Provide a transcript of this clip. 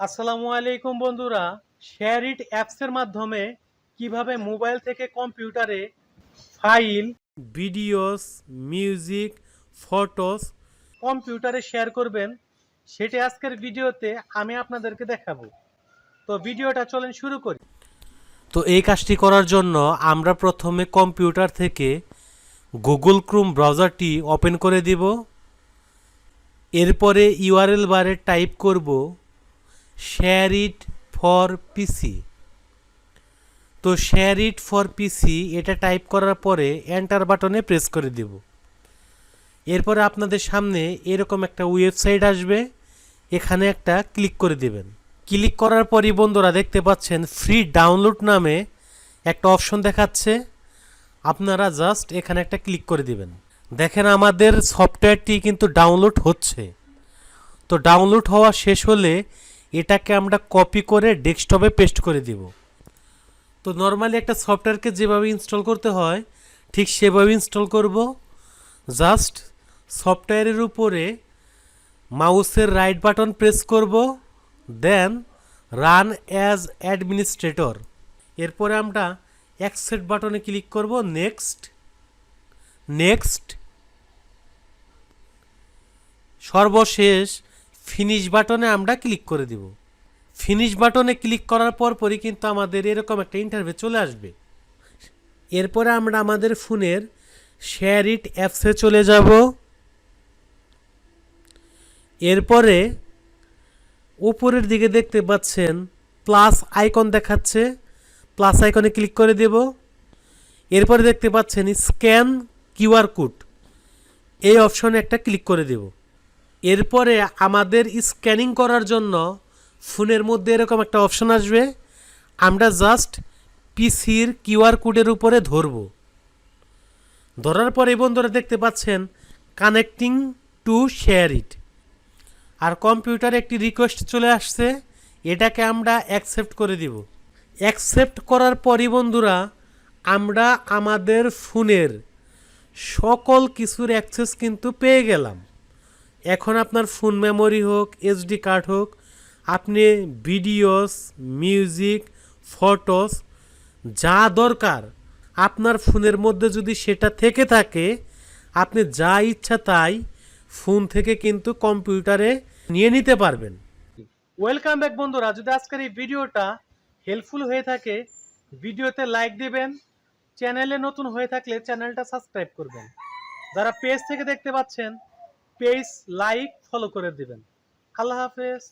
আসসালামু আলাইকুম বন্ধুরা। শেয়ার ইট অ্যাপসের মাধ্যমে কীভাবে মোবাইল থেকে কম্পিউটারে ফাইল, ভিডিওস, মিউজিক, ফটোস কম্পিউটারে শেয়ার করবেন, সেটি আজকের ভিডিওতে আমি আপনাদেরকে দেখাবো। তো ভিডিওটা চলেন শুরু করি। তো এই কাজটি করার জন্য আমরা প্রথমে কম্পিউটার থেকে গুগল ক্রোম ব্রাউজারটি ওপেন করে দিব। এরপরে ইউআরএল বারে টাইপ করব। শেয়ার ইট ফর পিসি তো শেয়ার ইট ফর পিসি এটা টাইপ করার পরে এন্টার বাটনে প্রেস করে দেব। এরপরে আপনাদের সামনে এরকম একটা ওয়েবসাইট আসবে। এখানে একটা ক্লিক করে দেবেন। ক্লিক করার পরই বন্ধুরা দেখতে পাচ্ছেন ফ্রি ডাউনলোড নামে একটা অপশন দেখাচ্ছে। আপনারা জাস্ট এখানে একটা ক্লিক করে দিবেন। দেখেন আমাদের সফটওয়্যারটি কিন্তু ডাউনলোড হচ্ছে। তো ডাউনলোড হওয়া শেষ হলে এটাকে আমরা কপি করে ডেস্কটপে পেস্ট করে দিব। তো নর্মালি একটা সফটওয়্যারকে যেভাবে ইনস্টল করতে হয়, ঠিক সেভাবে ইনস্টল করব। জাস্ট সফটওয়্যারের উপরে মাউসের রাইট বাটন প্রেস করব দেন রান অ্যাজ অ্যাডমিনিস্ট্রেটর এরপরে আমরা অ্যাকসেপ্ট বাটনে ক্লিক করব নেক্সট নেক্সট সর্বশেষ ফিনিশ বাটনে আমরা ক্লিক করে দিব। ফিনিশ বাটনে ক্লিক করার পর পরই কিন্তু আমাদের এরকম একটা ইন্টারভিউ চলে আসবে। এরপরে আমরা আমাদের ফোনের শেয়ার ইট অ্যাপসে চলে যাব। এরপরে উপরের দিকে দেখতে পাচ্ছেন প্লাস আইকন দেখাচ্ছে। প্লাস আইকনে ক্লিক করে দেব। এরপরে দেখতে পাচ্ছেন স্ক্যান কিউআর কোড এই অপশনে একটা ক্লিক করে দেব। এরপরে আমাদের স্ক্যানিং করার জন্য ফোনের মধ্যে এরকম একটা অপশন আসবে। আমরা জাস্ট পিসির কিউআর কোডের উপরে ধরব। ধরার পরে বন্ধুরা দেখতে পাচ্ছেন কানেক্টিং টু শেয়ার ইট আর কম্পিউটারে একটি রিকোয়েস্ট চলে আসছে, এটাকে আমরা অ্যাকসেপ্ট করে দিব। অ্যাকসেপ্ট করার পরই বন্ধুরা, আমরা আমাদের ফোনের সকল কিছুর অ্যাক্সেস কিন্তু পেয়ে গেলাম। এখন আপনার ফোন মেমোরি হোক এসডি কার্ড হোক, আপনি ভিডিওস, মিউজিক, ফটোস, যা দরকার আপনার ফোনের মধ্যে যদি সেটা থেকে থাকে, আপনি যা ইচ্ছা তাই ফোন থেকে কিন্তু কম্পিউটারে নিয়ে নিতে পারবেন। ওয়েলকাম ব্যাক বন্ধুরা। যদি আজকের এই ভিডিওটা হেল্পফুল হয়ে থাকে, ভিডিওতে লাইক দিবেন চ্যানেলে নতুন হয়ে থাকলে চ্যানেলটা সাবস্ক্রাইব করবেন। যারা পেজ থেকে দেখতে পাচ্ছেন পেজ লাইক ফলো করে দিবেন। আল্লাহ হাফেজ।